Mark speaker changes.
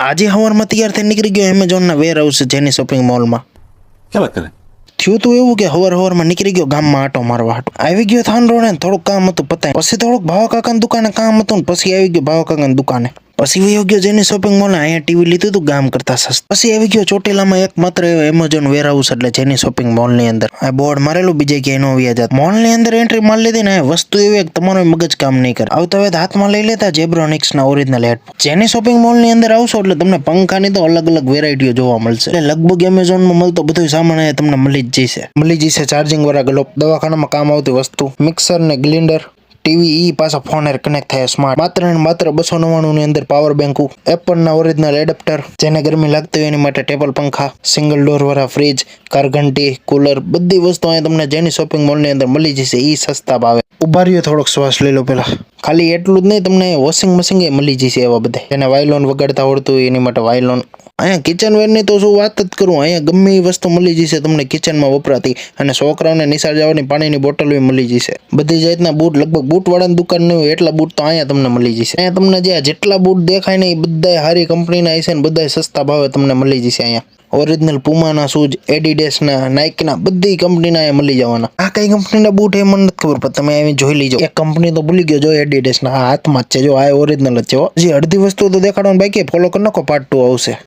Speaker 1: આજે હવારમાં તૈયાર થઈ નીકળી ગયો એમેઝોનના વેર હાઉસ જેની શોપિંગ મોલમાં
Speaker 2: ક્યાં કરે?
Speaker 1: થયું તું એવું કે હવાર હવારમાં નીકળી ગયો ગામમાં આટો મારવા હાટો. આવી ગયો થાન રોડે થોડુંક કામ હતું પતાય. પછી થોડુંક ભાવ કાકાની દુકાને કામ હતું ને પછી આવી ગયો ભાવ કાકાની દુકાને. પછી વયો જેની શોપિંગ મોલ અહીંયા ટીવી લીધું હતું, ગામ કરતા સસ્તું. પછી આવી ગયો ચોટીલામાં એક માત્ર એમેઝોન વેરહાઉસ એટલે જેની શોપિંગ મોલની અંદર. આ બોર્ડ મારેલું, બીજે ક્યાંય નો વ્યાજ મોલની અંદર એન્ટ્રી મારી લીધી ને, વસ્તુ એવી કે તમારો મગજ કામ નહીં કરે. આવતા હવે હાથમાં લઈ લેતા જેબ્રોનિક્સના ઓરિજિનલ હેડ જેની શોપિંગ મોલની અંદર આવશો એટલે તમને પંખાની તો અલગ અલગ વેરાયટીઓ જોવા મળશે. એટલે લગભગ એમેઝોનમાં મળતો બધું સામાન અહીંયા તમને મળી જ જશે. મળી જશે ચાર્જિંગ વાળા ગ્લોબ દવાખાનામાં કામ આવતી વસ્તુ. મિક્સર ને ગ્લિન્ડર ટીવી ઈ પાછા ફોન એર કનેક્ટ થાય સ્માર્ટ માત્ર ને માત્ર બસો નવ્વાણું ની અંદર પાવર બેંકુ એપલના ઓરિજિનલ એડેપ્ટર જેને ગરમી લાગતી હોય એની માટે ટેબલ પંખા સિંગલ ડોર વાળા ફ્રીજ કારઘંટી કુલર બધી વસ્તુ અહીંયા તમને જેની શોપિંગ મોલની અંદર મળી જશે, ઈ સસ્તા ભાવે. ઊભા રહ્યો થોડોક શ્વાસ લઈ લો પેલા ખાલી એટલું જ નહીં, તમને વોશિંગ મશીન એ મળી જશે એવા બધા. એને વાયલોન વગાડતા આવડતું હોય એની માટે વાયલોન. અહીંયા કિચન વેરની તો શું વાત જ કરું, અહીંયા ગમે એ વસ્તુ મળી જશે તમને કિચનમાં વપરાતી. અને છોકરાઓને નિશાળ જવાની પાણીની બોટલ બી મળી જશે. બધી જાતના બૂટ, લગભગ બૂટવાળાની દુકાન નહીં હોય, એટલા બૂટ તો અહીંયા તમને મળી જશે. અહીંયા તમને જે જેટલા બૂટ દેખાય ને એ બધા સારી કંપનીના હશે ને બધા સસ્તા ભાવે તમને મળી જશે અહીંયા. ઓરિજિનલ પુમાના શૂઝ એડિડેસના નાઇકના બધી કંપનીના એ મળી જવાના. આ કઈ કંપનીના બૂટ એ મને નથી ખબર, પણ તમે આવી જોઈ લીજો. એક કંપની તો ભૂલી ગયો જો એડિડેસના આ હાથમાં જ છે, જો, આ ઓરિજિનલ જ છે જે અડધી વસ્તુ તો દેખાડવાનું બાકી ફોલો કરી નાખો પાર્ટ ટુ આવશે.